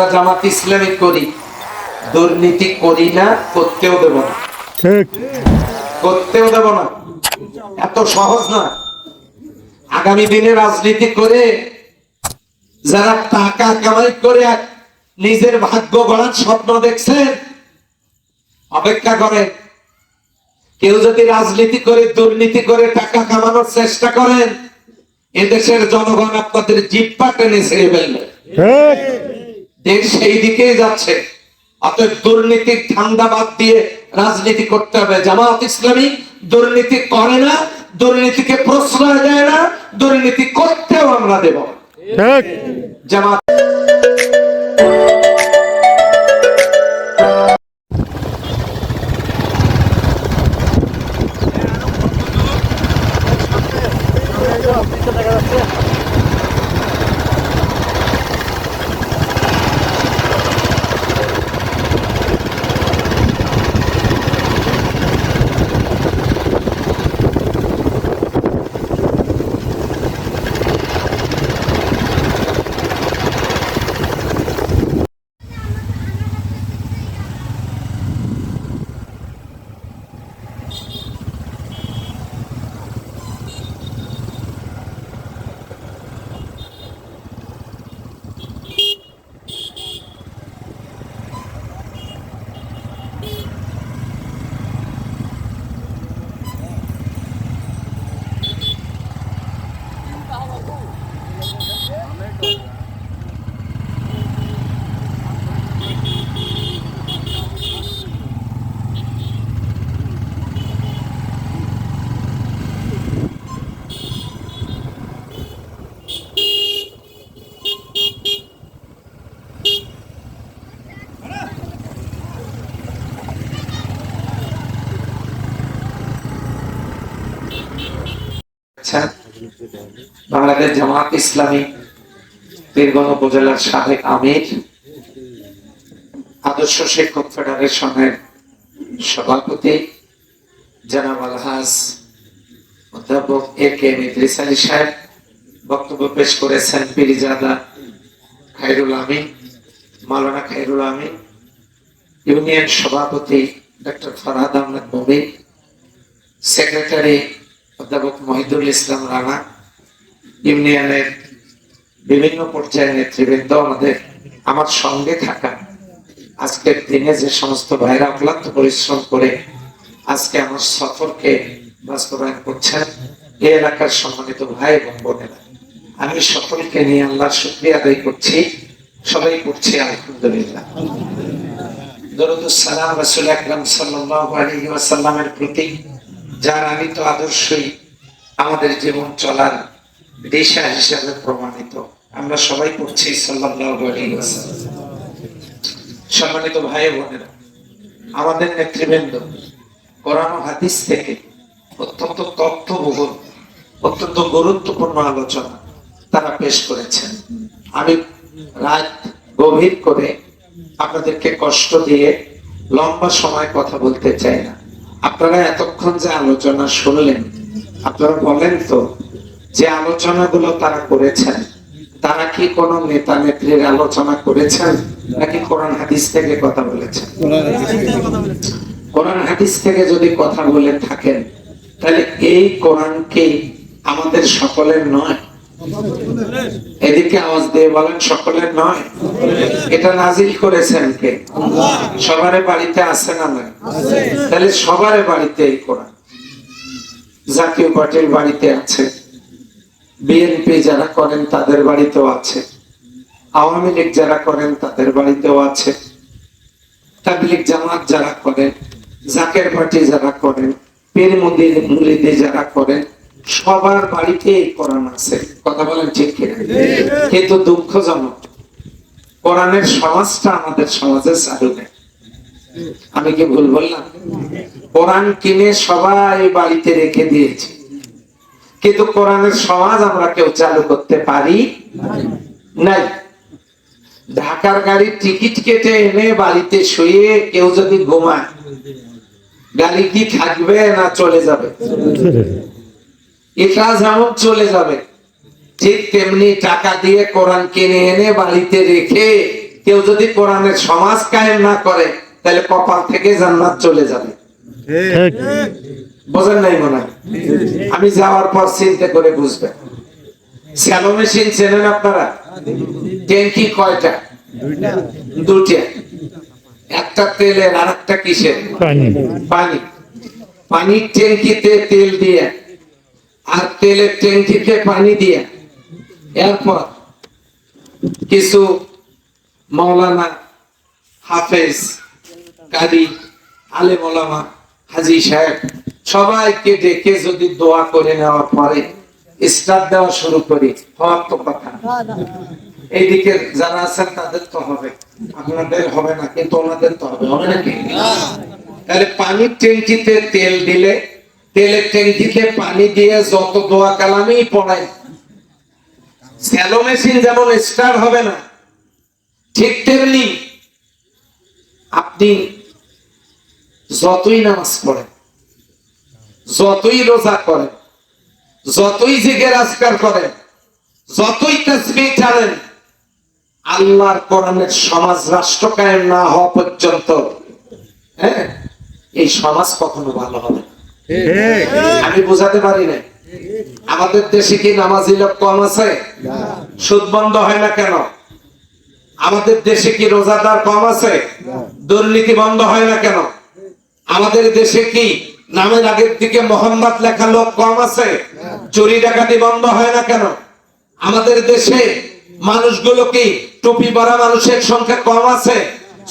আমরা জামাত ইসলামী করি দুর্নীতি করি না করতেও দেব না। ঠিক। করতেও দেব না। এত সহজ না। আগামী দিনে রাজনীতি করে যারা টাকা কামাই করে নিজের ভাগ্য গড়ার স্বপ্ন দেখছেন অপেক্ষা করেন। কেউ যদি রাজনীতি করে দুর্নীতি করে টাকা কামানোর চেষ্টা করেন এদেশের জনগণ আপনাদের জিপ্পা টেনে ছেড়ে ফেলবে। দেশ সেই দিকেই যাচ্ছে। অতএব দুর্নীতির ঠান্ডা বাদ দিয়ে রাজনীতি করতে হবে। জামাত ইসলামী দুর্নীতি করে না দুর্নীতিকে প্রশ্রয় দেয় না দুর্নীতি করতেও আমরা দেব। জামাত বাংলাদেশ জামাত ইসলামী বীরগঞ্জ উপজেলার সাবেক আমির, আদর্শ শিক্ষক ফেডারেশনের সভাপতি, জনাব আলহাজ অধ্যাপক এ কে ইদ্রিস আলী সাহেব, বক্তব্য পেশ করেছেন পিরিজাদা খাইরুল আমিন, মাওলানা খাইরুল আমিন, ইউনিয়ন সভাপতি ডক্টর ফরহাদ আহমেদ মমিন সেক্রেটারি অধ্যাপক মহিদুল ইসলাম রানা ইউনিয়নের বিভিন্ন পর্যায়ের নেতৃবৃন্দ আমাদের আমার সঙ্গে থাকা আজকের দিনে যে সমস্ত ভাইরা অক্লান্ত পরিশ্রম করে আজকে আমার সফরকে বাস্তবায়ন করছেন, এ এলাকার সম্মানিত ভাই এবং বোনেরা। আমি সকলকে নিয়ে আল্লাহর শুক্রিয়া আদায় করছি। সবাই করছি আলহামদুলিল্লাহ। দরুদুস সালাম রাসূল আকরাম সাল্লাল্লাহু আলাইহি ওয়াসাল্লামের প্রতি, যার আনিত আদর্শই আমাদের জীবন চলার দিশা হিসাবে প্রমাণিত। আমরা সবাই পড়ছি ওয়াসাল্লাম। সম্মানিত ভাই বোনেরা, আমাদের নেতৃবৃন্দ কোরআন হাদিস থেকে অত্যন্ত তথ্যবহুল, অত্যন্ত গুরুত্বপূর্ণ আলোচনা তারা পেশ করেছেন। আমি রাত গভীর করে আপনাদেরকে কষ্ট দিয়ে লম্বা সময় কথা বলতে চাই না। আপনারা এতক্ষণ যে আলোচনা শুনলেন, আপনারা বলেন তো যে আলোচনাগুলো তারা করেছেন তারা কি কোনো নেতা নেত্রীর আলোচনা করেছেন নাকি কোরআন হাদিস থেকে কথা বলেছেন। কোরআন হাদিস থেকে যদি কথা বলে থাকেন তাহলে এই কোরআন কি আমাদের সকলের নয়? এদিকে আওয়াজ দিয়ে বলেন সকলের নয়? এটা নাজিল করেছেন কে? সবার বাড়িতে আছে না নাই? তাহলে সবার বাড়িতে এই কোরআন। জাতীয় পার্টির বাড়িতে আছে। বিএনপি যারা করেন তাদের বাড়িতেও আছে। আওয়ামী লীগ যারা করেন তাদের বাড়িতেও আছে। তাবলিগ জামাত যারা করেন জাকের পার্টি যারা করেন পীর মন্দির মুরিদি যারা করেন সবার বাড়িতে এই কোরআন আছে। কথা বলেন ঠিক কিনা? কিন্তু দুঃখজনক কোরআনের সমাজটা আমাদের সমাজে চালু নেই। আমি কি ভুল বললাম? কোরআন কিনে সবাই বাড়িতে রেখে দিয়েছি। কিন্তু কোরআনের সমাজ আমরা কেউ চালু করতে পারি নাই। ঢাকার গাড়ির টিকিট কেটে এনে বাড়িতে শুয়ে কেউ যদি ঘুমায়, গাড়ি কি থাকবে না চলে যাবে? এটা যেমন চলে যাবে। ঠিক তেমনি টাকা দিয়ে কোরআন কিনে এনে বাড়িতে রেখে কেউ যদি কোরআনের সমাজ কায়েম না করে, তাহলে কপাল থেকে জান্নাত চলে যাবে। ঠিক। বোঝেন নাই মনে? আমি যাওয়ার পর চিন্তা করে বুঝবেন। শ্যালো মেশিন চেনেন আপনারা? ট্যাঙ্কি কয়টা? দুটা একটা তেলের আর একটা কিসের? পানি। পানি। পানির ট্যাঙ্কিতে তেল দিয়ে আর তেলের ট্যাঙ্কিতে পানি দিয়ে এরপর কিছু মৌলানা হাফেজ কারি আলে মোলামা হাজি সাহেব সবাইকে ডেকে যদি দোয়া করে নেওয়ার পরে স্টার্ট দেওয়া শুরু করি, হওয়ার তো কথা। এইদিকে যারা আছেন তাদের তো হবে। আপনাদের হবে না, কিন্তু ওনাদের তো হবে হবে নাকি? তাহলে পানির ট্যাঙ্কিতে তেল দিলে তেলের ট্যাঙ্কিতে পানি দিয়ে যত দোয়া কালামেই পড়াই। স্যালো মেশিন যেমন স্টার্ট হবে না, ঠিক তেমনি আপনি যতই নামাজ পড়েন যতই রোজা করেন যতই জিগের আজকার করেন যতই তসবি টানেন আল্লাহর কোরআনের সমাজ রাষ্ট্র কায়েম না হওয়া পর্যন্ত হ্যাঁ এই সমাজ কখনো ভালো হবে আমি বোঝাতে পারি না আমাদের দেশে কি নামাজি লোক কম আছে? সুদ বন্ধ হয় না কেন? আমাদের দেশে কি রোজাদার কম আছে? দুর্নীতি বন্ধ হয় না কেন? আমাদের দেশে কি নামের আগের দিকে মোহাম্মদ লেখা লোক কম আছে। চুরি ডাকাতি বন্ধ হয় না কেন? আমাদের দেশে মানুষগুলো কি টুপি পরা মানুষের সংখ্যা কম আছে?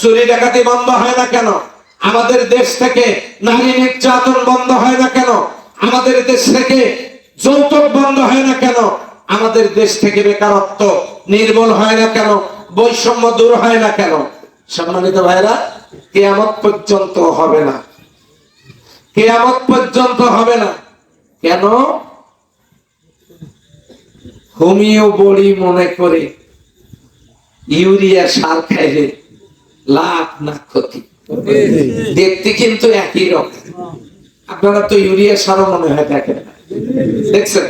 চুরি ডাকাতি বন্ধ হয় না কেন? আমাদের দেশ থেকে নারী নির্যাতন বন্ধ হয় না কেন? আমাদের দেশ থেকে যৌতুক বন্ধ হয় না কেন? আমাদের দেশ থেকে বেকারত্ব নির্মূল হয় না কেন? বৈষম্য দূর হয় না কেন? সম্মানিত ভাইরা কেয়ামত পর্যন্ত হবে না। কেয়ামত পর্যন্ত হবে না। কেন? হোমিও বড়ি মনে করে ইউরিয়া সার খাইলে লাভ না ক্ষতি। দেখতে কিন্তু একই রকম। আপনারা তো ইউরিয়া সারও মনে হয় দেখেন না। দেখছেন?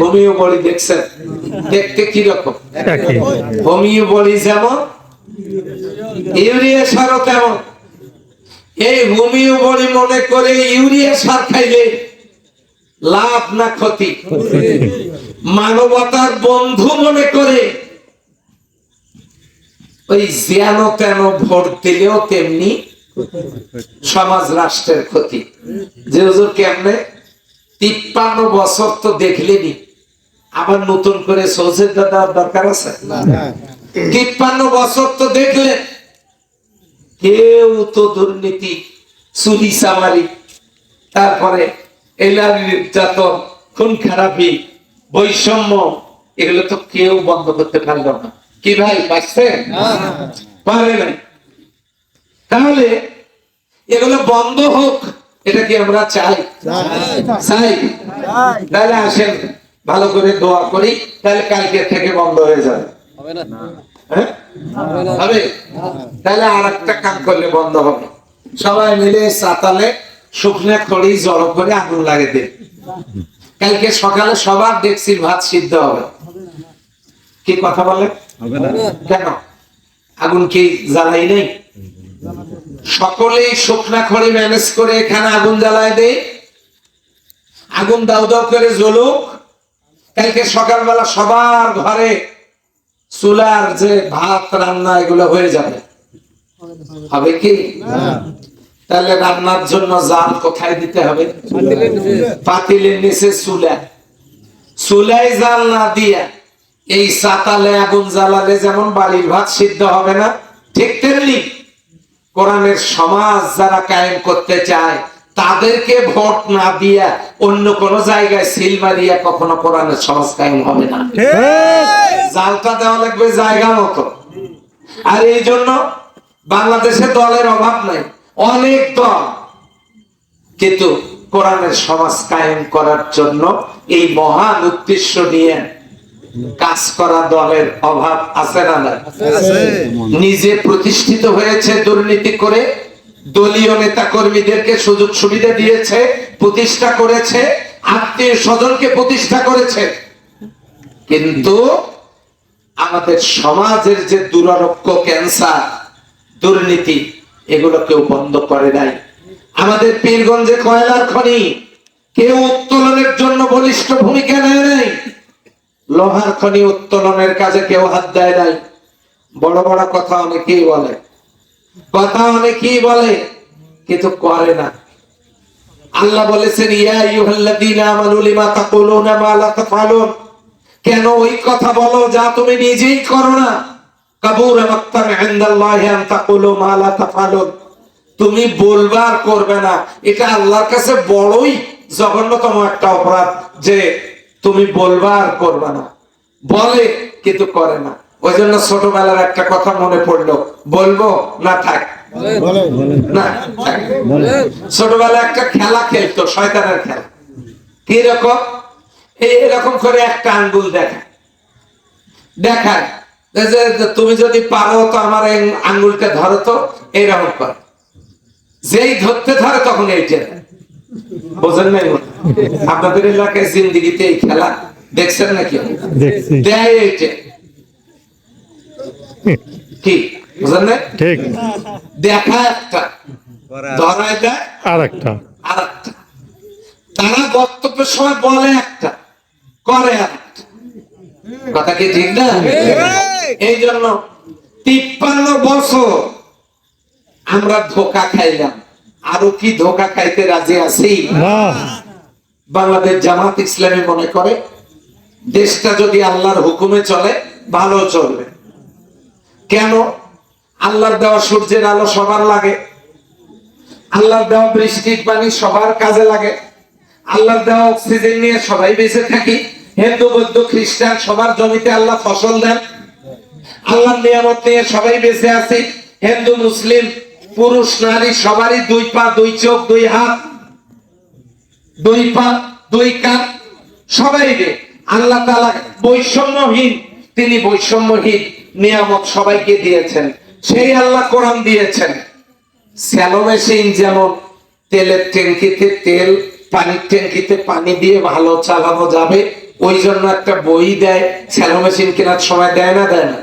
হোমিও বড়ি দেখছেন? দেখতে কি রকম? হোমিও বড়ি যেমন ইউরিয়া সারও তেমন। এই হোমিও বড়ি মনে করে ইউরিয়া সার খাইলে লাভ না ক্ষতি? মানবতার বন্ধু মনে করে ওই যেন তেন ভোট দিলেও তেমনি সমাজ রাষ্ট্রের ক্ষতি। যে হুজুর কেমনে? তিপ্পান্ন বছর তো দেখলেনি। আবার নতুন করে সৌসের দেওয়ার দরকার আছে? তিপ্পান্ন বছর তো দেখলেন। কেউ তো দুর্নীতি চুরি চামারি। তারপরে এলারি নির্যাতন খুন খারাপি বৈষম্য এগুলো তো কেউ বন্ধ করতে পারল না। কি ভাই পাচ্ছেন পারে নাই। তাহলে এগুলো বন্ধ হোক এটা কি আমরা চাই? চাই। তাহলে আসেন ভালো করে দোয়া করি তাহলে কালকে থেকে বন্ধ হয়ে যাবে? হবে তাহলে আর একটা কাম করলে বন্ধ হবে। সবাই মিলে সাতালে শুকনো খড়ি জড়ো করে আগুন লাগে দে কালকে সকালে সবার ডেক্সির ভাত সিদ্ধ হবে। কি কথা বলে? কেন? আগুন কি জ্বালাই নেই? সকলেই শুকনা খড়ি ম্যানেজ করে এখানে আগুন জ্বালায় দেয় আগুন দাও দাও করে জ্বলুক। কালকে সকালবেলা সবার ঘরে চুলার যে ভাত রান্না এগুলো হয়ে যাবে। হবে কি? তাহলে রান্নার জন্য জাল কোথায় দিতে হবে? পাতিলের নিচে। চুলা। চুলায় জাল না দিয়া এই সাতালে আগুন জ্বালালে যেমন বাড়ির ভাত সিদ্ধ হবে না ঠিক তেমনি কোরআনের সমাজ যারা কায়েম করতে চায় তাদেরকে ভোট না দিয়া অন্য কোন জায়গায় সিল মারিয়া কখনো কোরআনের সমাজ কায়েম হবে না। জালটা দেওয়া লাগবে জায়গা মতো। আর এই জন্য বাংলাদেশে দলের অভাব নাই অনেক দল। কিন্তু কোরআনের সমাজ কায়েম করার জন্য এই মহান উদ্দেশ্য নিয়ে কাজ করা দলের অভাব আছে না নিজে প্রতিষ্ঠিত হয়েছে দুর্নীতি করে দলীয় নেতা কর্মীদেরকে সুযোগ সুবিধা দিয়েছে, প্রতিষ্ঠা করেছে, আত্মীয় স্বজনকে প্রতিষ্ঠা করেছে। কিন্তু আমাদের সমাজের যে দুরারোগ্য, ক্যান্সার, দুর্নীতি, এগুলো কেউ বন্ধ করে নাই। আমাদের পীরগঞ্জে কয়লার খনি, কেউ উত্তোলনের জন্য বলিষ্ঠ ভূমিকা নেয় নাই। লোহার খনি উত্তোলনের কাজে কেউ হাত দেয় নাই। বড় বড় কথা অনেকেই বলে। কথা অনেকেই বলে, কিন্তু করে না। আল্লাহ বলেছেন, ইয়া আইয়ুহাল্লাযীনা আমানু লিমা তাকুলুনা মা লা কেন ওই কথা বলো যা তুমি নিজেই করো না? কাবুরা ইনদাল্লাহি আন তাকুলু মা লা তুমি বলবা আর করবে না। এটা আল্লাহর কাছে বড়ই জঘন্যতম একটা অপরাধ যে তুমি বলবার করবে না। বলে, কিন্তু করে না। ওই জন্য ছোটবেলার একটা কথা মনে পড়ল। বলব না থাক? না থাক। একটা খেলা খেলতো শয়তানের খেলা। কি রকম? এরকম করে একটা আঙ্গুল দেখা দেখায়। যে তুমি যদি পারো তো আমার এই আঙ্গুলটা ধরো তো এইরকম কর। যেই ধরতে ধরে তখন এইটা বোঝেন নাই আপনাদের এলাকায় জিন্দিগিতে এই খেলা দেখছেন নাকি? দেয় এইটা কি? বুঝেন না ঠিক। দেখা একটা। ধরায় দেয় আর একটা আর একটা তারা বক্তব্যের সময় বলে একটা করে একটা কথা কি ঠিক না? এই জন্য তিপ্পান্ন বছর আমরা ধোকা খাইলাম। আরও কি ধোকা খাইতে রাজি আছি? বাংলাদেশ জামাত ইসলামী মনে করে দেশটা যদি আল্লাহর হুকুমে চলে ভালো চলবে। কেন? আল্লাহর দেওয়া সূর্যের আলো সবার লাগে। আল্লাহর দেওয়া বৃষ্টির পানি সবার কাজে লাগে। আল্লাহর দেওয়া অক্সিজেন নিয়ে সবাই বেঁচে থাকি। হিন্দু, বৌদ্ধ, খ্রিস্টান সবার জমিতে আল্লাহ ফসল দেন। আল্লাহর নিয়ামত নিয়ে সবাই বেঁচে আছি। হিন্দু, মুসলিম, পুরুষ, নারী সবারই দুই পা, দুই চোখ, দুই হাত, দুই পা, দুই কান সবাই আল্লাহ তালা বৈষম্যহীন, তিনি বৈষম্যহীন। নিয়ামত সবাইকে দিয়েছেন। সেই আল্লাহ কোরআন দিয়েছেন। স্যালো মেশিন যেমন তেলের ট্যাঙ্কিতে তেল পানির ট্যাঙ্কিতে পানি দিয়ে ভালো চালানো যাবে ওই জন্য একটা বই দেয় স্যালো মেশিন কেনার সময় দেয় না দেয় না?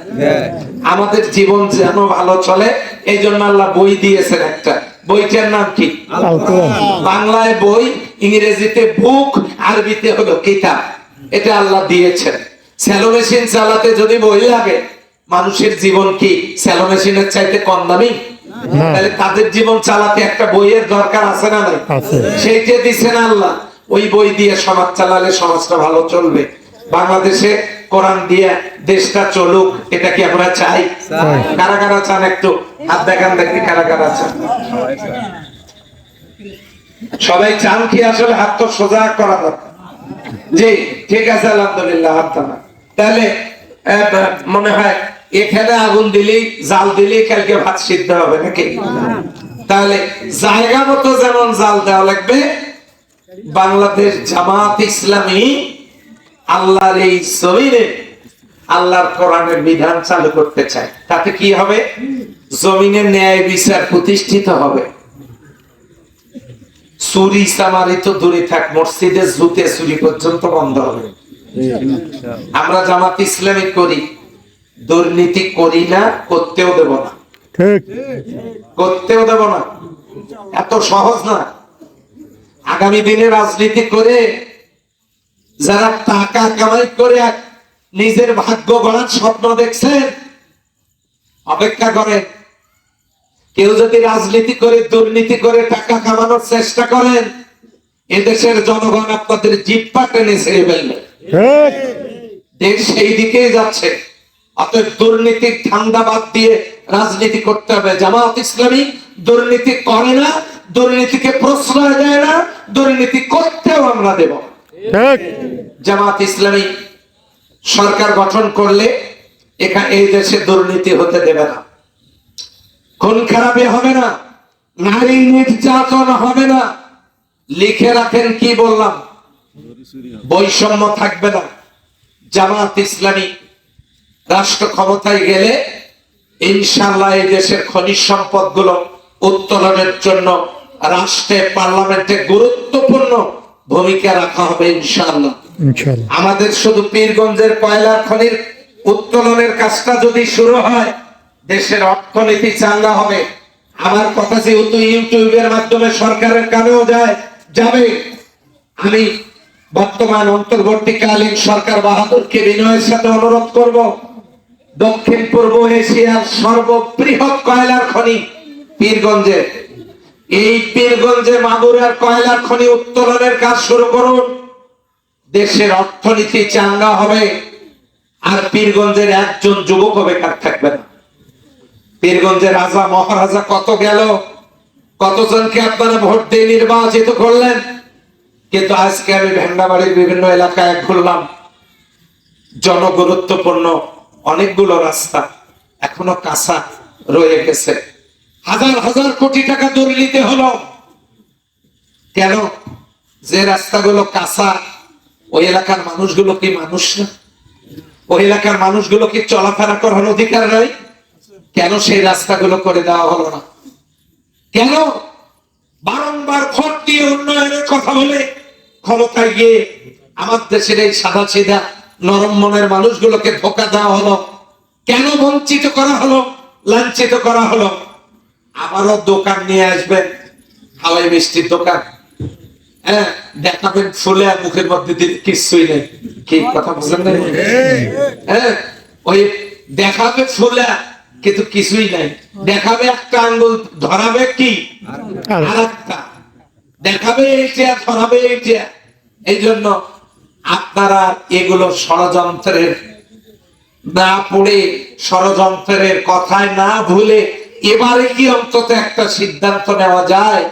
আমাদের জীবন যেন ভালো চলে এই জন্য আল্লাহ বই দিয়েছেন একটা। বইটার নাম কি? বাংলায় বই ইংরেজিতে বুক আরবিতে হলো কিতাব। এটা আল্লাহ দিয়েছেন। স্যালো মেশিন চালাতে যদি বই লাগে মানুষের জীবন কি স্যালো মেশিনের চাইতে কম দামি? তাহলে তাদের জীবন চালাতে একটা বইয়ের দরকার আছে না নাই? আছে। সেইটা দিছেন আল্লাহ ওই বই দিয়ে সমাজ চালালে সমাজটা ভালো চলবে। বাংলাদেশে কোরআন দিয়ে দেশটা চলুক এটা কি আমরা চাই। কারা কারা চান একটু? হাত দেখান দেখি কারা কারা চান। সবাই চান কি আসলে হাত তো সোজা করা দরকার? জি ঠিক আছে আলহামদুলিল্লাহ হাত তাহলে মনে হয় এখানে আগুন দিলেই, জাল দিলেই কালকে ভাত সিদ্ধ হবে নাকি? তাহলে জায়গা মতো যেমন জাল দেওয়া লাগবে, বাংলাদেশ জামাত ইসলামী আল্লাহর এই জমিনে, আল্লাহর কোরআনের বিধান চালু করতে চায়। তাতে কি হবে? জমিনে ন্যায় বিচার প্রতিষ্ঠিত হবে। চুরি চামারি তো দূরে থাক মসজিদে জুতে চুরি পর্যন্ত বন্ধ হবে। আমরা জামাত ইসলামী করি। দুর্নীতি করি না করতেও দেব না। ঠিক। করতেও দেব না। এত সহজ না। আগামী দিনে রাজনীতি করে যারা টাকা কামাই করে নিজের ভাগ্য গড়ার স্বপ্ন দেখছেন অপেক্ষা করেন। কেউ যদি রাজনীতি করে দুর্নীতি করে টাকা কামানোর চেষ্টা করেন এদেশের জনগণ আপনাদের জিপ্পা টেনে ছেড়ে ফেলবে। দেশ সেই দিকেই যাচ্ছে। অতএব দুর্নীতির ঠান্ডা বাদ দিয়ে রাজনীতি করতে হবে। জামাত ইসলামী দুর্নীতি করে না দুর্নীতিকে প্রশ্রয় দেয় না দুর্নীতি করতেও আমরা দেব জামাত ইসলামী সরকার গঠন করলে এখানে এই দেশে দুর্নীতি হতে দেবে না। খুন খারাপে হবে না নারী নির্যাতন হবে না। লিখে রাখেন কি বললাম? বৈষম্য থাকবে না। জামাত ইসলামী রাষ্ট্র ক্ষমতায় গেলে ইনশাল্লাহ এই দেশের খনিজ সম্পদগুলো উত্তোলনের জন্য রাষ্ট্রে পার্লামেন্টে গুরুত্বপূর্ণ ভূমিকা রাখা হবে ইনশাল্লাহ ইনশাল্লাহ আমাদের শুধু পীরগঞ্জের কয়লার খনির উত্তোলনের কাজটা যদি শুরু হয় দেশের অর্থনীতি চাঙ্গা হবে। আমার কথা যেহেতু ইউটিউবের মাধ্যমে সরকারের কানেও যায় যাবে। আমি বর্তমান অন্তর্বর্তীকালীন সরকার বাহাদুরকে বিনয়ের সাথে অনুরোধ করব। দক্ষিণ পূর্ব এশিয়ার সর্ববৃহৎ কয়লার খনি পীরগঞ্জে। এই পীরগঞ্জে মাগুরার কয়লার খনি উত্তোলনের কাজ শুরু করুন। দেশের অর্থনীতি চাঙ্গা হবে আর পীরগঞ্জের একজন যুবক বেকার থাকবে না? পীরগঞ্জের রাজা, মহারাজা কত গেল? কতজনকে আপনারা ভোট দিয়ে নির্বাচিত করলেন? কিন্তু আজকে আমি ভেন্ডাবাড়ির বিভিন্ন এলাকায় ঘুরলাম। জনগুরুত্বপূর্ণ অনেকগুলো রাস্তা এখনও কাঁচা রয়ে গেছে। হাজার হাজার কোটি টাকা দুর্নীতি হলো। কেন? যে রাস্তাগুলো কাঁচা, ওই এলাকার মানুষগুলো কি মানুষ না? ওই এলাকার মানুষগুলো কি চলাফেরা করার অধিকার নাই? কেন সেই রাস্তাগুলো করে দেওয়া হলো না? কেন? বারংবার ভোট দিয়ে উন্নয়নের কথা বলে ক্ষমতায় গিয়ে আমার দেশের এই সাদা সিধা নরম মনের মানুষগুলোকে ধোকা দেওয়া হলো। কেন বঞ্চিত করা হলো? লাঞ্ছিত করা হলো। আবারও দোকান নিয়ে আসবেন। হাওয়াই মিষ্টির দোকান। হ্যাঁ দেখাবেন ফুলে মুখের মধ্যে কিছুই নেই। কি কথা বুঝলেন না? হ্যাঁ ওই দেখাবে ফুলে কিন্তু কিছুই নাই। দেখাবে একটা আঙ্গুল ধরাবে কি? আর একটা দেখাবে এইটা ধরাবে এইটা এই জন্য আপনারা এগুলো ষড়যন্ত্রের না পড়ে ষড়যন্ত্রের কথায় না ভুলে এবারে কি অন্তত একটা সিদ্ধান্ত নেওয়া যায়?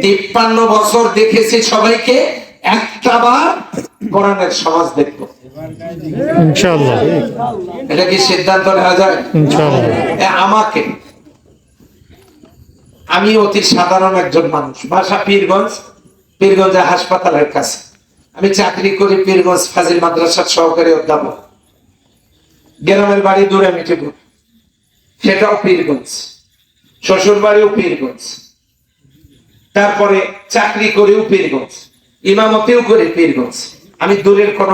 তিপ্পান্ন বছর দেখেছি সবাইকে একটা বার কোরআনের সমাজ দেখব। ইনশাআল্লাহ। এটা কি সিদ্ধান্ত নেওয়া যায়? ইনশাআল্লাহ। আমাকে। আমি অতি সাধারণ একজন মানুষ বাসা পীরগঞ্জ পীরগঞ্জে হাসপাতালের কাছে। আমি চাকরি করি পীরগঞ্জ ফাজিল মাদ্রাসার সহকারী অধ্যাপক। গ্রামের বাড়ি দূরে মিটিপুর সেটাও পীরগঞ্জ। শ্বশুর বাড়িও পীরগঞ্জ। তারপরে চাকরি করেও পীরগঞ্জ। ইমামতেও করি পীরগঞ্জ। আমি দূরের কোন